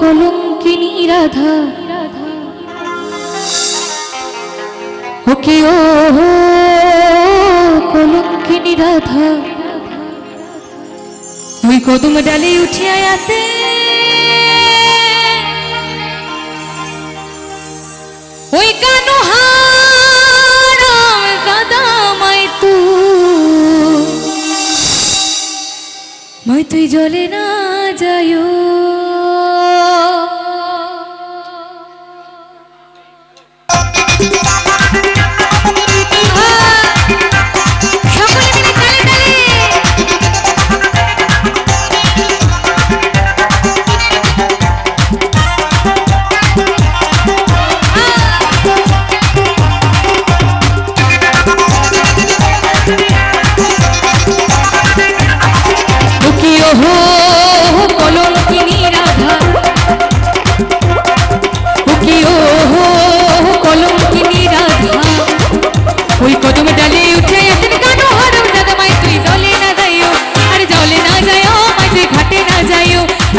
কলঙ্কিনী রাধা। ওকে ও কলঙ্কিনী রাধা। ওই কদম ডালে উঠিয়া আসে জলে না যায়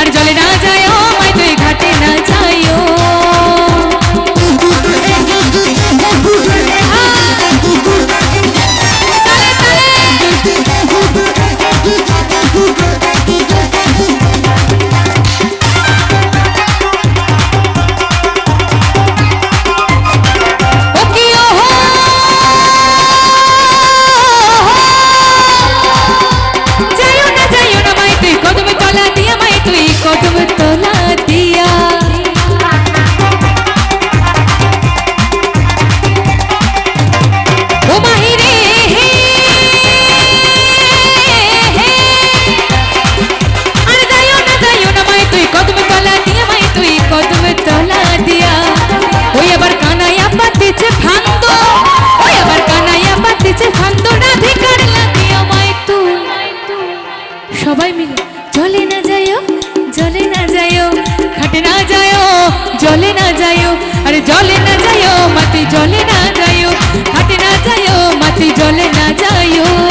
আর জলে না যাইও সবাই মিলে। চলে না যায়ও, জলে না যায়ও খাটে না যায়ও, জলে না যায়ও, আরে জলে না যায়ও, মাটি জলে না যায়ও খাটে না যায়ও, মাটি জলে না যাইও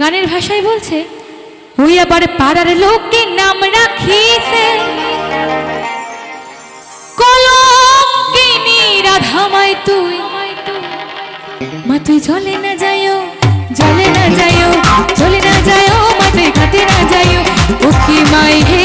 গানের ভাষায় বলছে ওই আবার পাড়ার নাম রাখিছে তুই। মা, তুই জলে না যাইও জলে না যাইও জলে না যাইও মা তুই না যাইও ও মাই হে